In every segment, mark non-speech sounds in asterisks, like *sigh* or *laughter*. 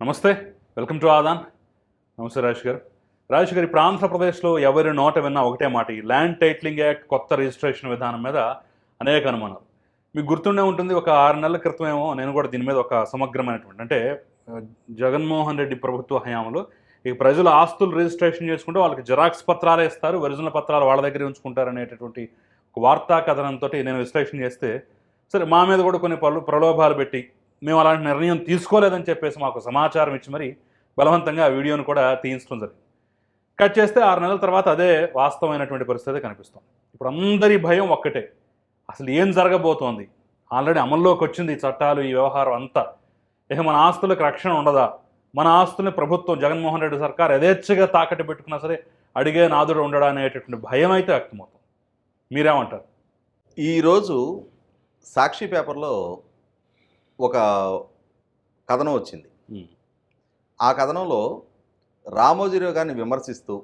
నమస్తే welcome to Aadan. నమస్తే రాజేష్ గారు. రాజేష్ గారు ఇప్పుడు ఆంధ్రప్రదేశ్లో ఎవరి నోట విన్నా ఒకటే మాట ఈ ల్యాండ్ టైటిలింగ్ యాక్ట్ కొత్త రిజిస్ట్రేషన్ విధానం మీద అనేక అనుమానాలు. మీకు గుర్తుండే ఉంటుంది ఒక ఆరు నెలల క్రితమేమో నేను కూడా దీని మీద ఒక సమగ్రమైనటువంటి అంటే జగన్మోహన్ రెడ్డి ప్రభుత్వ హయాంలో ఈ ప్రజలు ఆస్తులు రిజిస్ట్రేషన్ చేసుకుంటే వాళ్ళకి జిరాక్స్ పత్రాలు ఇస్తారు ఒరిజినల్ పత్రాలు వాళ్ళ దగ్గర ఉంచుకుంటారు అనేటటువంటి ఒక వార్తా కథనంతో నేను విశ్లేషణ చేస్తే సరే మా మీద కూడా కొన్ని పలు ప్రలోభాలు పెట్టి మేము అలాంటి నిర్ణయం తీసుకోలేదని చెప్పేసి మాకు సమాచారం ఇచ్చి మరి బలవంతంగా ఆ వీడియోను కూడా తీయించడం జరిగింది. కట్ చేస్తే ఆరు నెలల తర్వాత అదే వాస్తవమైనటువంటి పరిస్థితి కనిపిస్తుంది. ఇప్పుడు అందరి భయం ఒక్కటే. అసలు ఏం జరగబోతోంది? ఆల్రెడీ అమల్లోకి వచ్చింది ఈ చట్టాలు ఈ వ్యవహారం అంతా. ఇక మన ఆస్తులకు రక్షణ ఉండదా? మన ఆస్తుల్ని ప్రభుత్వం జగన్మోహన్ రెడ్డి సర్కార్ యథేచ్ఛగా తాకట్టు పెట్టుకున్నా సరే అడిగే నాదుడు ఉండడా అనేటటువంటి భయం అయితే వ్యక్తమవుతుంది. మీరేమంటారు? ఈరోజు సాక్షి పేపర్లో ఒక కథనం వచ్చింది. ఆ కథనంలో రామోజీరావు గారిని విమర్శిస్తూ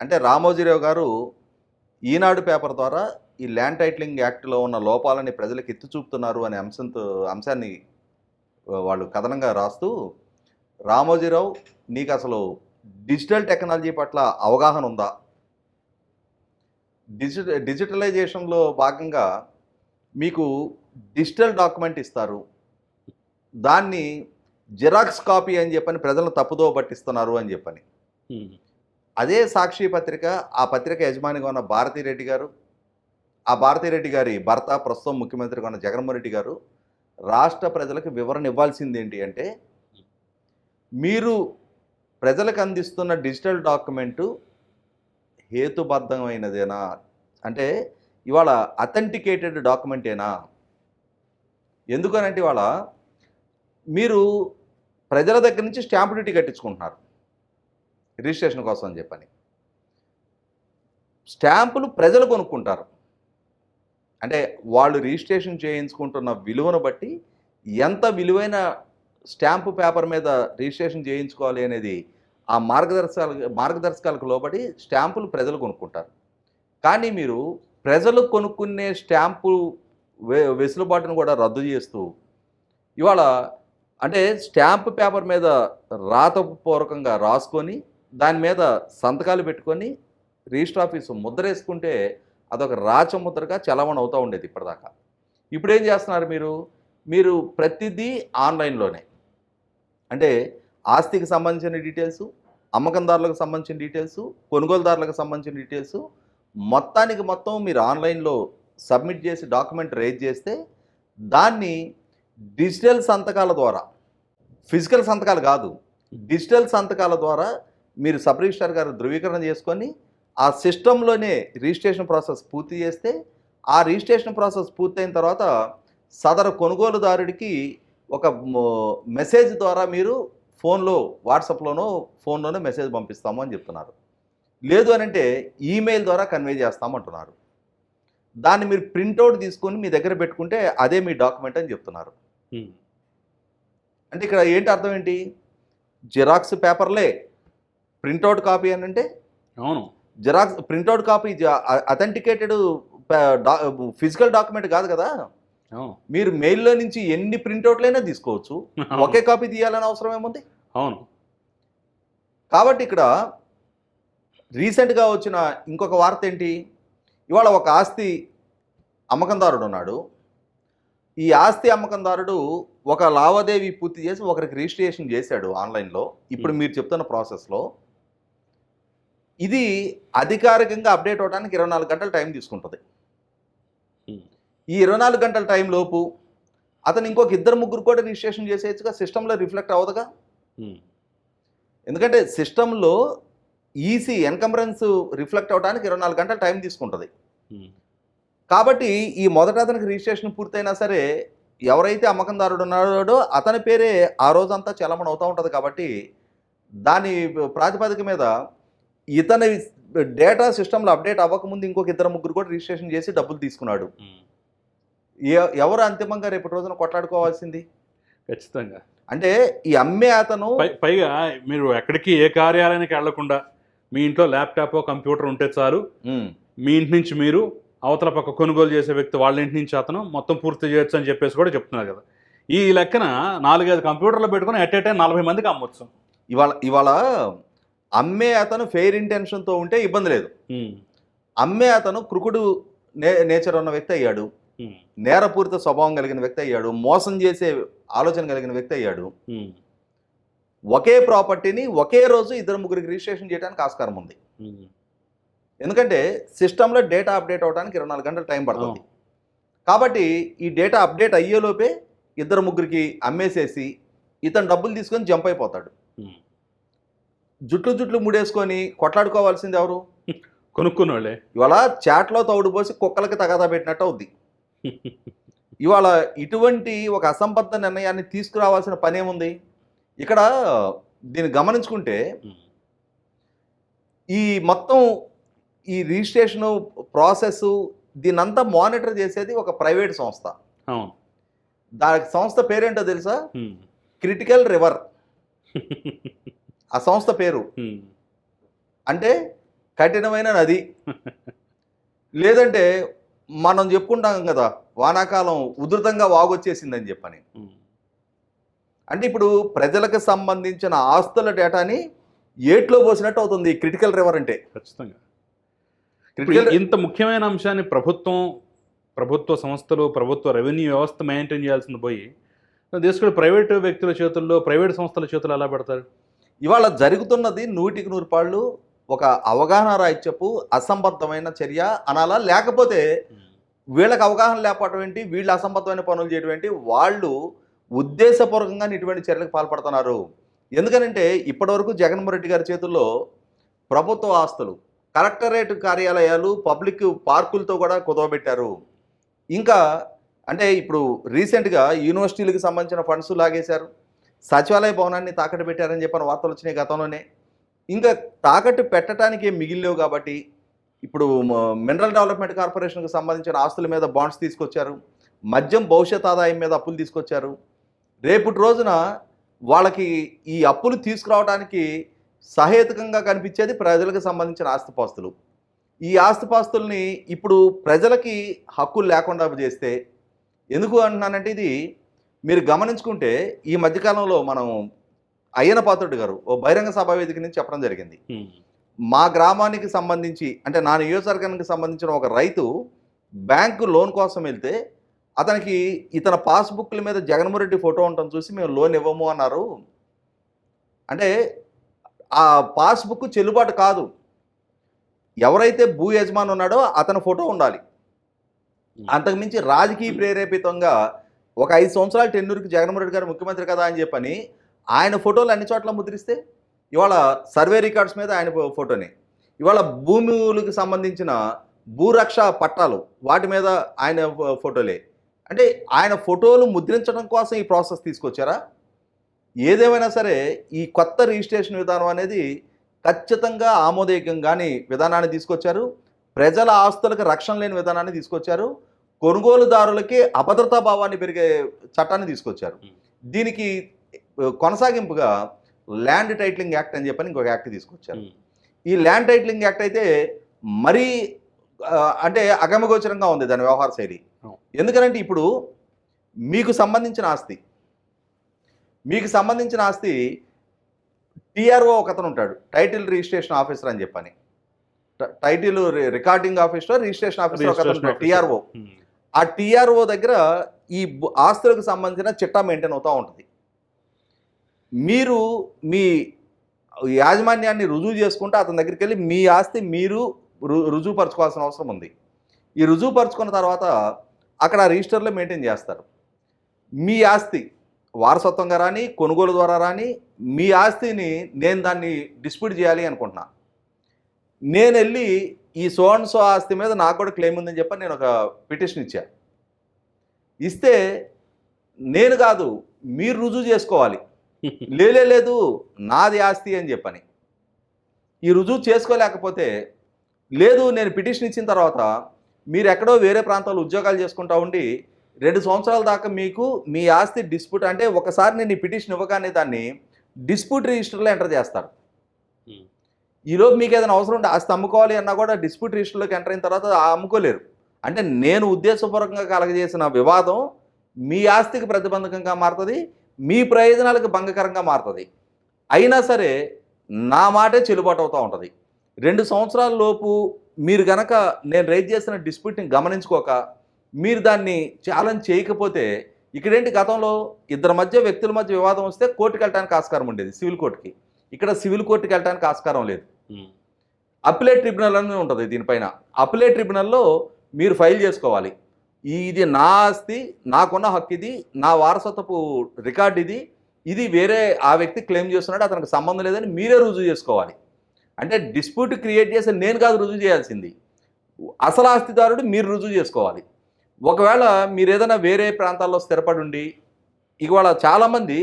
అంటే రామోజీరావు గారు ఈనాడు పేపర్ ద్వారా ఈ ల్యాండ్ టైటిలింగ్ యాక్ట్లో ఉన్న లోపాలని ప్రజలకు ఎత్తి చూపుతున్నారు అనే అంశంతో అంశాన్ని వాళ్ళు కథనంగా రాస్తూ రామోజీరావు నీకు అసలు డిజిటల్ టెక్నాలజీ పట్ల అవగాహన ఉందా? డిజిట డిజిటలైజేషన్లో భాగంగా మీకు డిజిటల్ డాక్యుమెంట్ ఇస్తారు. దాన్ని జిరాక్స్ కాపీ అని చెప్పని ప్రజలను తప్పుదో పట్టిస్తున్నారు అని చెప్పని. అదే సాక్షి పత్రిక ఆ పత్రిక యజమానిగా ఉన్న భారతీరెడ్డి గారు ఆ భారతీరెడ్డి గారి భర్త ప్రస్తుతం ముఖ్యమంత్రిగా ఉన్న జగన్మోహన్ రెడ్డి గారు రాష్ట్ర ప్రజలకు వివరణ ఇవ్వాల్సింది ఏంటి అంటే మీరు ప్రజలకు అందిస్తున్న డిజిటల్ డాక్యుమెంటు హేతుబద్ధమైనదేనా? అంటే ఇవాళ అథెంటికేటెడ్ డాక్యుమెంటేనా? ఎందుకనంటే ఇవాళ మీరు ప్రజల దగ్గర నుంచి స్టాంప్ డ్యూటీ కట్టించుకుంటున్నారు. రిజిస్ట్రేషన్ కోసం అని చెప్పని. స్టాంపులు ప్రజలు కొనుక్కుంటారు. అంటే వాళ్ళు రిజిస్ట్రేషన్ చేయించుకుంటున్న విలువను బట్టి ఎంత విలువైన స్టాంపు పేపర్ మీద రిజిస్ట్రేషన్ చేయించుకోవాలి అనేది ఆ మార్గదర్శకాల మార్గదర్శకాలకు లోబడి స్టాంపులు ప్రజలు కొనుక్కుంటారు. కానీ మీరు ప్రజలు కొనుక్కునే స్టాంపు వె వెసులుబాటును కూడా రద్దు చేస్తూ ఇవాళ అంటే స్టాంప్ పేపర్ మీద రాతపూర్వకంగా రాసుకొని దాని మీద సంతకాలు పెట్టుకొని రిజిస్టర్ ఆఫీసు ముద్ర వేసుకుంటే అదొక రాచముద్రగా చలవణ అవుతూ ఉండేది ఇప్పటిదాకా. ఇప్పుడు ఏం చేస్తున్నారు మీరు? మీరు ప్రతిదీ ఆన్లైన్లోనే. అంటే ఆస్తికి సంబంధించిన డీటెయిల్స్ అమ్మకందారులకు సంబంధించిన డీటెయిల్స్ కొనుగోలుదారులకు సంబంధించిన డీటెయిల్స్ మొత్తానికి మొత్తం మీరు ఆన్లైన్లో సబ్మిట్ చేసి డాక్యుమెంట్ రేజ్ చేస్తే దాన్ని డిజిటల్ సంతకాల ద్వారా ఫిజికల్ సంతకాలు కాదు డిజిటల్ సంతకాల ద్వారా మీరు సబ్ రిజిస్టార్ గారు ధృవీకరణ చేసుకొని ఆ సిస్టంలోనే రిజిస్ట్రేషన్ ప్రాసెస్ పూర్తి చేస్తే ఆ రిజిస్ట్రేషన్ ప్రాసెస్ పూర్తయిన తర్వాత సదరు కొనుగోలుదారుడికి ఒక మెసేజ్ ద్వారా మీరు ఫోన్లో వాట్సాప్లోనో ఫోన్లోనో మెసేజ్ పంపిస్తాము అని చెప్తున్నారు. లేదు అని అంటే ఈమెయిల్ ద్వారా కన్వే చేస్తామంటున్నారు దాన్ని మీరు ప్రింట్అవుట్ తీసుకొని మీ దగ్గర పెట్టుకుంటే అదే మీ డాక్యుమెంట్ అని చెప్తున్నారు. అంటే ఇక్కడ ఏంటి అర్థం ఏంటి? జిరాక్స్ పేపర్లే ప్రింట్అవుట్ కాపీ అని అంటే? అవును. Xerox printout copy authenticated physical document కాదు కదా? మీరు మెయిల్లో నుంచి ఎన్ని ప్రింట్అవుట్లైనా తీసుకోవచ్చు. ఒకే కాపీ తీయాలని అవసరం ఏముంది? అవును. కాబట్టి ఇక్కడ రీసెంట్గా వచ్చిన ఇంకొక వార్త ఏంటి? ఇవాళ ఒక ఆస్తి అమ్మకందారుడు ఉన్నాడు. ఈ ఆస్తి అమ్మకందారుడు ఒక లావాదేవీ పూర్తి చేసి ఒకరికి రిజిస్ట్రేషన్ చేశాడు ఆన్లైన్లో. ఇప్పుడు మీరు చెప్తున్న ప్రాసెస్లో. ఇది అధికారికంగా అప్డేట్ అవడానికి ఇరవై నాలుగు గంటల టైం తీసుకుంటుంది. ఈ ఇరవై నాలుగు గంటల టైం లోపు అతను ఇంకొక ఇద్దరు ముగ్గురు కూడా రిజిస్ట్రేషన్ చేసేయచ్చుగా సిస్టంలో రిఫ్లెక్ట్ అవ్వదుగా? ఎందుకంటే సిస్టంలో ఈసీ ఎన్కంబరెన్స్ రిఫ్లెక్ట్ అవడానికి ఇరవై నాలుగు గంటల టైం తీసుకుంటుంది. కాబట్టి ఈ మొదట అతనికి రిజిస్ట్రేషన్ పూర్తయినా సరే ఎవరైతే అమ్మకందారుడు ఉన్నాడో అతని పేరే ఆ రోజంతా చలమణ అవుతూ ఉంటుంది కాబట్టి దాని ప్రాతిపదిక మీద ఇతని డేటా సిస్టంలో అప్డేట్ అవ్వకముందు ఇంకొక ఇద్దరు ముగ్గురు కూడా రిజిస్ట్రేషన్ చేసి డబ్బులు తీసుకున్నాడు. ఎవరు అంతిమంగా రేపటి రోజున కొట్లాడుకోవాల్సింది? ఖచ్చితంగా. అంటే ఈ అమ్మే అతను పైగా మీరు ఎక్కడికి ఏ కార్యాలయానికి వెళ్ళకుండా మీ ఇంట్లో ల్యాప్టాప్ కంప్యూటర్ ఉంటే చాలు. మీ ఇంటి నుంచి మీరు అవతల పక్క కొనుగోలు చేసే వ్యక్తి వాళ్ళ ఇంటి నుంచి అతను మొత్తం పూర్తి చేయొచ్చు అని చెప్పేసి కూడా చెప్తున్నారు కదా. ఈ లెక్కన నాలుగైదు కంప్యూటర్లు పెట్టుకుని ఎట్ ఏ టైం నలభై మందికి అమ్మొచ్చు. ఇవాళ ఇవాళ అమ్మే అతను ఫెయిర్ ఇంటెన్షన్తో ఉంటే ఇబ్బంది లేదు. అమ్మే అతను క్రుకుడు నే నేచర్ ఉన్న వ్యక్తి అయ్యాడు. నేరపూరిత స్వభావం కలిగిన వ్యక్తి అయ్యాడు. మోసం చేసే ఆలోచన కలిగిన వ్యక్తి అయ్యాడు. ఒకే ప్రాపర్టీని ఒకే రోజు ఇద్దరు ముగ్గురికి రిజిస్ట్రేషన్ చేయడానికి ఆస్కారం ఉంది. ఎందుకంటే సిస్టంలో డేటా అప్డేట్ అవడానికి ఇరవై నాలుగు గంటల టైం పడుతుంది. కాబట్టి ఈ డేటా అప్డేట్ అయ్యేలోపే ఇద్దరు ముగ్గురికి అమ్మేసేసి ఇతను డబ్బులు తీసుకొని జంప్ అయిపోతాడు. జుట్లు జుట్లు ముడేసుకొని కొట్లాడుకోవాల్సింది ఎవరు? *laughs* కొనుక్కున్న వాళ్ళే ఇవాళ చాట్లో తౌడు పోసి కుక్కలకి తగాదా పెట్టినట్టు అవుద్ది. *laughs* ఇవాళ ఇటువంటి ఒక అసంబద్ధ నిర్ణయాన్ని తీసుకురావాల్సిన పని ఏముంది? ఇక్కడ దీన్ని గమనించుకుంటే ఈ మొత్తం ఈ రిజిస్ట్రేషన్ ప్రాసెస్ దీన్నంతా మానిటర్ చేసేది ఒక ప్రైవేట్ సంస్థ. దానికి సంస్థ పేరేంటో తెలుసా? Critical river. ఆ సంస్థ పేరు. అంటే కఠినమైన నది. లేదంటే మనం చెప్పుకుంటాం కదా వానాకాలం ఉధృతంగా వాగొచ్చేసిందని చెప్పని. అంటే ఇప్పుడు ప్రజలకు సంబంధించిన ఆస్తుల డేటాని ఏట్లో పోసినట్టు అవుతుంది క్రిటికల్ రివర్ అంటే. ఖచ్చితంగా. ఇంత ముఖ్యమైన అంశాన్ని ప్రభుత్వం ప్రభుత్వ సంస్థలు ప్రభుత్వ రెవెన్యూ వ్యవస్థ మెయింటైన్ చేయాల్సింది పోయి తీసుకుని ప్రైవేట్ వ్యక్తుల చేతుల్లో ప్రైవేట్ సంస్థల చేతుల్లో ఎలా పెడతారు? ఇవాళ జరుగుతున్నది నూటికి నూరు పాళ్ళు ఒక అవగాహన రాహిత్యపు అసంబద్ధమైన చర్య అనాలా? లేకపోతే వీళ్ళకి అవగాహన లేకపోవడం ఏంటి? వీళ్ళు అసంబద్ధమైన పనులు చేయడం ఏంటి? వాళ్ళు ఉద్దేశపూర్వకంగా ఇటువంటి చర్యలకు పాల్పడుతున్నారు. ఎందుకనంటే ఇప్పటివరకు జగన్మోహన్ రెడ్డి గారి చేతుల్లో ప్రభుత్వ ఆస్తులు కలెక్టరేట్ కార్యాలయాలు పబ్లిక్ పార్కులతో కూడా కుదవబెట్టారు ఇంకా అంటే ఇప్పుడు రీసెంట్గా యూనివర్సిటీలకు సంబంధించిన ఫండ్స్ లాగేశారు. సచివాలయ భవనాన్ని తాకట్టు పెట్టారని చెప్పిన వార్తలు వచ్చినాయి గతంలోనే. ఇంకా తాకట్టు పెట్టడానికి మిగిలినవు కాబట్టి ఇప్పుడు మ- మినరల్ డెవలప్మెంట్ కార్పొరేషన్కి సంబంధించిన ఆస్తుల మీద బాండ్స్ తీసుకొచ్చారు. మద్యం భవిష్యత్ ఆదాయం మీద అప్పులు తీసుకొచ్చారు. రేపటి రోజున వాళ్ళకి ఈ అప్పులు తీసుకురావడానికి సహేతుకంగా కనిపించేది ప్రజలకు సంబంధించిన ఆస్తిపాస్తులు. ఈ ఆస్తిపాస్తుల్ని ఇప్పుడు ప్రజలకి హక్కులు లేకుండా చేస్తే ఎందుకు అంటున్నానంటే ఇది మీరు గమనించుకుంటే ఈ మధ్యకాలంలో మనం అయ్యన పాత్రుడు గారు ఓ బహిరంగ సభా వేదిక నుంచి చెప్పడం జరిగింది. మా గ్రామానికి సంబంధించి అంటే నా నియోజకవర్గానికి సంబంధించిన ఒక రైతు బ్యాంకు లోన్ కోసం వెళ్తే అతనికి ఇతని పాస్బుక్ల మీద జగన్మోహన్ రెడ్డి ఫోటో ఉండటం చూసి మేము లోన్ ఇవ్వము అన్నారు. అంటే ఆ పాస్బుక్ చెల్లుబాటు కాదు. ఎవరైతే భూ యజమాని ఉన్నాడో అతని ఫోటో ఉండాలి. అంతకుమించి రాజకీయ ప్రేరేపితంగా ఒక ఐదు సంవత్సరాల టెన్నూరుకి జగన్మోహన్ రెడ్డి గారు ముఖ్యమంత్రి కదా అని చెప్పని ఆయన ఫోటోలు అన్ని చోట్ల ముద్రిస్తే ఇవాళ సర్వే రికార్డ్స్ మీద ఆయన ఫోటోనే. ఇవాళ భూములకు సంబంధించిన భూరక్ష పట్టాలు వాటి మీద ఆయన ఫోటోలే. అంటే ఆయన ఫోటోలు ముద్రించడం కోసం ఈ ప్రాసెస్ తీసుకొచ్చారా? ఏదేమైనా సరే ఈ కొత్త రిజిస్ట్రేషన్ విధానం అనేది ఖచ్చితంగా ఆమోదయోగ్యంగాని విధానాన్ని తీసుకొచ్చారు. ప్రజల ఆస్తులకు రక్షణ లేని విధానాన్ని తీసుకొచ్చారు. కొనుగోలుదారులకి అభద్రతా భావాన్ని పెరిగే చట్టాన్ని తీసుకొచ్చారు. దీనికి కొనసాగింపుగా ల్యాండ్ టైటిలింగ్ యాక్ట్ అని చెప్పని ఇంకొక యాక్ట్ తీసుకొచ్చారు. ఈ ల్యాండ్ టైటిలింగ్ యాక్ట్ అయితే మరీ అంటే అగమగోచరంగా ఉంది దాని వ్యవహార శైలి. ఎందుకనంటే ఇప్పుడు మీకు సంబంధించిన ఆస్తి మీకు సంబంధించిన ఆస్తి టీఆర్ఓ ఒక అతను ఉంటాడు. టైటిల్ రిజిస్ట్రేషన్ ఆఫీసర్ అని చెప్పని. Title recording officer registration officer ఒక అతను రిజిస్ట్రేషన్ ఉంటాడు టీఆర్ఓ. ఉమ్, ఆ టీఆర్ఓ దగ్గర ఈ ఆస్తులకు సంబంధించిన చిట్టా మెయింటైన్ అవుతూ ఉంటుంది. మీరు మీ యాజమాన్యాన్ని రుజువు చేసుకుంటే అతని దగ్గరికి వెళ్ళి మీ ఆస్తి మీరు రు రుజువు పరచుకోవాల్సిన అవసరం ఉంది. ఈ రుజువు పరుచుకున్న తర్వాత అక్కడ రిజిస్టర్లో మెయింటైన్ చేస్తారు. మీ ఆస్తి వారసత్వంగా రాని కొనుగోలు ద్వారా రాని మీ ఆస్తిని నేను దాన్ని డిస్ప్యూట్ చేయాలి అనుకుంటున్నా. నేను వెళ్ళి ఈ సో అండ్ సో ఆస్తి మీద నాకు కూడా క్లెయిమ్ ఉందని చెప్పి నేను ఒక పిటిషన్ ఇచ్చా. ఇస్తే నేను కాదు మీరు రుజువు చేసుకోవాలి. *laughs* లేదు నాది ఆస్తి అని చెప్పని. ఈ రుజువు చేసుకోలేకపోతే లేదు నేను పిటిషన్ ఇచ్చిన తర్వాత మీరు ఎక్కడో వేరే ప్రాంతాల్లో ఉద్యోగాలు చేసుకుంటా ఉండి రెండు సంవత్సరాల దాకా మీకు మీ ఆస్తి డిస్ప్యూట్ అంటే ఒకసారి నేను ఈ పిటిషన్ ఇవ్వగానే దాన్ని డిస్ప్యూట్ రిజిస్టర్లో ఎంటర్ చేస్తారు. ఉమ్, ఈలోపు మీకు ఏదైనా అవసరం ఉంటే ఆస్తి అమ్ముకోవాలి అన్నా కూడా డిస్ప్యూట్ రిజిస్టర్లోకి ఎంటర్ అయిన తర్వాత అమ్ముకోలేరు. అంటే నేను ఉద్దేశపూర్వకంగా కలగజేసిన వివాదం మీ ఆస్తికి ప్రతిబంధకంగా మారుతుంది మీ ప్రయోజనాలకు భంగకరంగా మారుతుంది. అయినా సరే నా మాటే చెల్లుబాటు అవుతూ ఉంటుంది. రెండు సంవత్సరాల లోపు మీరు గనక నేను రైజ్ చేసిన డిస్ప్యూట్ని గమనించుకోక మీరు దాన్ని ఛాలెంజ్ చేయకపోతే ఇక్కడేంటి గతంలో ఇద్దరి మధ్య వ్యక్తుల మధ్య వివాదం వస్తే కోర్టుకి వెళ్ళడానికి ఆస్కారం ఉండేది సివిల్ కోర్టుకి. ఇక్కడ సివిల్ కోర్టుకి వెళ్ళడానికి ఆస్కారం లేదు. ఉమ్. అప్లేట్ ట్రిబ్యునల్ అని ఉంటుంది దీనిపైన. అప్లేట్ ట్రిబ్యునల్లో మీరు ఫైల్ చేసుకోవాలి. ఇది నా ఆస్తి నాకున్న హక్కు ఇది నా వారసత్వపు రికార్డు ఇది ఇది వేరే ఆ వ్యక్తి క్లెయిమ్ చేస్తున్నాడు అతనికి సంబంధం లేదని మీరే రుజువు చేసుకోవాలి. అంటే డిస్ప్యూట్ క్రియేట్ చేసి నేను కాదు రుజువు చేయాల్సింది. అసలు ఆస్తిదారుడు మీరు రుజువు చేసుకోవాలి. ఒకవేళ మీరు ఏదైనా వేరే ప్రాంతాల్లో స్థిరపడి ఉండి ఇవాళ చాలామంది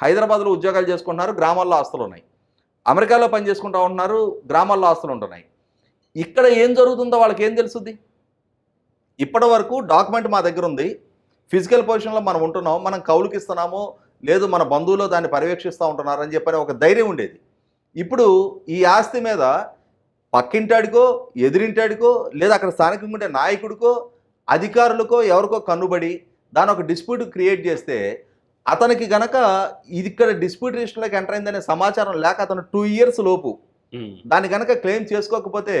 హైదరాబాద్లో ఉద్యోగాలు చేసుకుంటున్నారు గ్రామాల్లో ఆస్తులు ఉన్నాయి. అమెరికాలో పని చేసుకుంటూ ఉంటున్నారు గ్రామాల్లో ఆస్తులు ఉంటున్నాయి. ఇక్కడ ఏం జరుగుతుందో వాళ్ళకి ఏం తెలుస్తుంది ఇప్పటి వరకు డాక్యుమెంట్ మా దగ్గర ఉంది. ఫిజికల్ పొజిషన్లో మనం ఉంటున్నాం మనం కౌలుకిస్తున్నాము లేదు మన బంధువులు దాన్ని పర్యవేక్షిస్తూ ఉంటున్నారని చెప్పని ఒక ధైర్యం ఉండేది. ఇప్పుడు ఈ ఆస్తి మీద పక్కింటాడికో ఎదిరింటాడికో లేదా అక్కడ స్థానికంగా ఉండే నాయకుడికో అధికారులకో ఎవరికో కన్నుబడి దాని ఒక డిస్ప్యూట్ క్రియేట్ చేస్తే అతనికి గనక ఇది ఇక్కడ డిస్ప్యూట్ రిజిస్టర్లోకి ఎంటర్ అయిందనే సమాచారం లేక అతను టూ ఇయర్స్ లోపు. దాన్ని కనుక క్లెయిమ్ చేసుకోకపోతే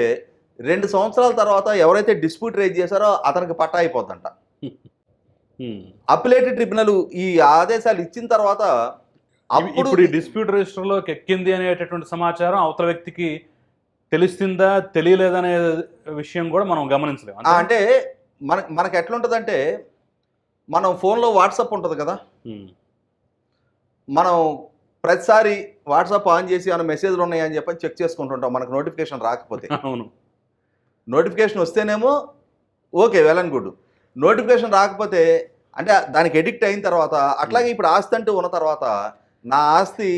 రెండు సంవత్సరాల తర్వాత ఎవరైతే డిస్ప్యూట్ రేజ్ చేశారో అతనికి పట్టా అయిపోద్దంట *laughs* ఉమ్. అప్లేట్ ట్రిబ్యునల్ ఈ ఆదేశాలు ఇచ్చిన తర్వాత అప్పుడు డిస్ప్యూట్ రిజిస్టర్లోకి ఎక్కింది అనేటటువంటి సమాచారం అవతల వ్యక్తికి తెలిసిందా తెలియలేదనే విషయం కూడా మనం గమనించలేము? అంటే మన మనకు ఎట్లుంటుందంటే మనం ఫోన్లో వాట్సాప్ ఉంటుంది కదా. మనం ప్రతిసారి వాట్సాప్ ఆన్ చేసి ఏమైనా మెసేజ్లు ఉన్నాయని చెప్పని చెక్ చేసుకుంటుంటాం మనకు నోటిఫికేషన్ రాకపోతే. *laughs* అవును. నోటిఫికేషన్ వస్తేనేమో okay well and good. Notification రాకపోతే అంటే దానికి ఎడిక్ట్ అయిన తర్వాత అట్లాగే ఇప్పుడు ఆస్తి అంటూ ఉన్న తర్వాత నా ఆస్తి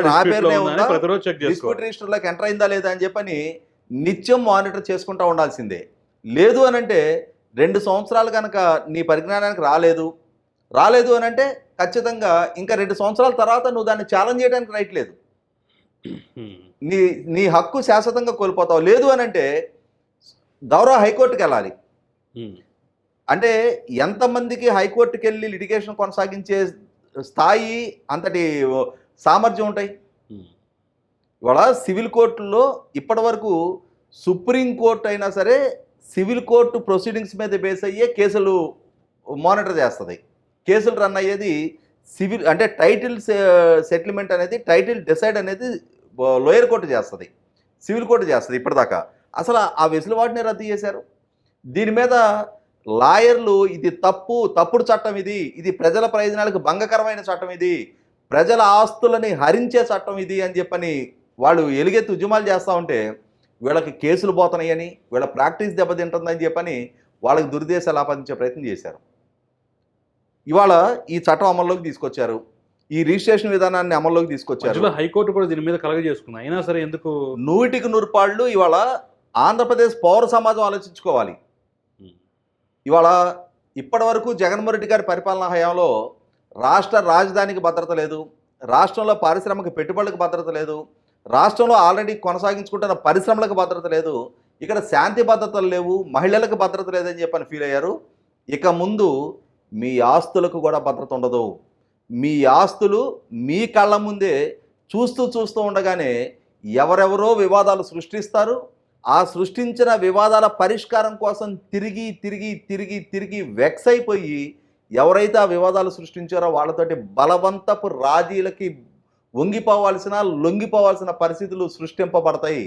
నా పేరునే ఉందా? ప్రతిరోజు చెక్ డిస్ప్యూట్ రిజిస్టర్లోకి ఎంటర్ అయిందా లేదా అని చెప్పని నిత్యం మానిటర్ చేసుకుంటూ ఉండాల్సిందే. లేదు అని అంటే రెండు సంవత్సరాలు కనుక నీ పరిజ్ఞానానికి రాలేదు రాలేదు అని అంటే ఖచ్చితంగా ఇంకా రెండు సంవత్సరాల తర్వాత నువ్వు దాన్ని ఛాలెంజ్ చేయడానికి రైట్ లేదు. నీ నీ హక్కు శాశ్వతంగా కోల్పోతావు. లేదు అని అంటే గౌరవ హైకోర్టుకి వెళ్ళాలి. అంటే ఎంతమందికి హైకోర్టుకి వెళ్ళి లిటిగేషన్ కొనసాగించే స్థాయి అంతటి సామర్థ్యం ఉంటాయి? ఇవాళ సివిల్ కోర్టుల్లో ఇప్పటి వరకు సుప్రీంకోర్టు అయినా సరే సివిల్ కోర్టు ప్రొసీడింగ్స్ మీద బేస్ అయ్యే కేసులు మానిటర్ చేస్తుంది. కేసులు రన్ అయ్యేది సివిల్ అంటే టైటిల్ సెటిల్మెంట్ అనేది టైటిల్ డిసైడ్ అనేది లోయర్ కోర్టు చేస్తుంది. సివిల్ కోర్టు చేస్తుంది ఇప్పటిదాకా. అసలు ఆ వెసులుబాటుని రద్దు చేశారు. దీని మీద లాయర్లు ఇది తప్పు తప్పుడు చట్టం ఇది ఇది ప్రజల ప్రయోజనాలకు భంగకరమైన చట్టం ఇది ప్రజల ఆస్తులని హరించే చట్టం ఇది అని చెప్పని వాళ్ళు ఎలుగెత్తి ఉద్యమాలు చేస్తూ ఉంటే వీళ్ళకి కేసులు పోతున్నాయని వీళ్ళ ప్రాక్టీస్ దెబ్బతింటుందని చెప్పని వాళ్ళకి దుర్దేశాలు ఆపాదించే ప్రయత్నం చేశారు. ఇవాళ ఈ చట్టం అమల్లోకి తీసుకొచ్చారు. ఈ రిజిస్ట్రేషన్ విధానాన్ని అమల్లోకి తీసుకొచ్చారు. హైకోర్టు కూడా దీని మీద కలగజేసుకుంది. అయినా సరే ఎందుకు? నూటికి నూరుపాళ్ళు ఇవాళ ఆంధ్రప్రదేశ్ పౌర సమాజం ఆలోచించుకోవాలి. ఇవాళ ఇప్పటి వరకు జగన్మోహన్ రెడ్డి గారి పరిపాలనా హయాంలో రాష్ట్ర రాజధానికి భద్రత లేదు. రాష్ట్రంలో పారిశ్రామిక పెట్టుబడులకు భద్రత లేదు. రాష్ట్రంలో ఆల్రెడీ కొనసాగించుకుంటున్న పరిశ్రమలకు భద్రత లేదు. ఇక్కడ శాంతి భద్రతలు లేవు మహిళలకు భద్రత లేదని చెప్పని ఫీల్ అయ్యారు. ఇక ముందు మీ ఆస్తులకు కూడా భద్రత ఉండదు. మీ ఆస్తులు మీ కళ్ళ ముందే చూస్తూ చూస్తూ ఉండగానే ఎవరెవరో వివాదాలు సృష్టిస్తారు. ఆ సృష్టించిన వివాదాల పరిష్కారం కోసం తిరిగి తిరిగి తిరిగి తిరిగి వెక్స్ అయిపోయి ఎవరైతే ఆ వివాదాలు సృష్టించారో వాళ్ళతోటి బలవంతపు రాజీలకి వంగిపోవాల్సిన లొంగిపోవాల్సిన పరిస్థితులు సృష్టింపబడతాయి.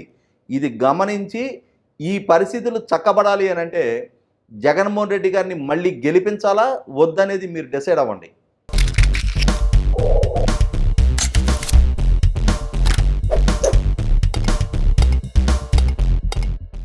ఇది గమనించి ఈ పరిస్థితులు చక్కబడాలి అని అంటే జగన్మోహన్ రెడ్డి గారిని మళ్ళీ గెలిపించాలా? వద్దనేది మీరు డిసైడ్ అవ్వండి.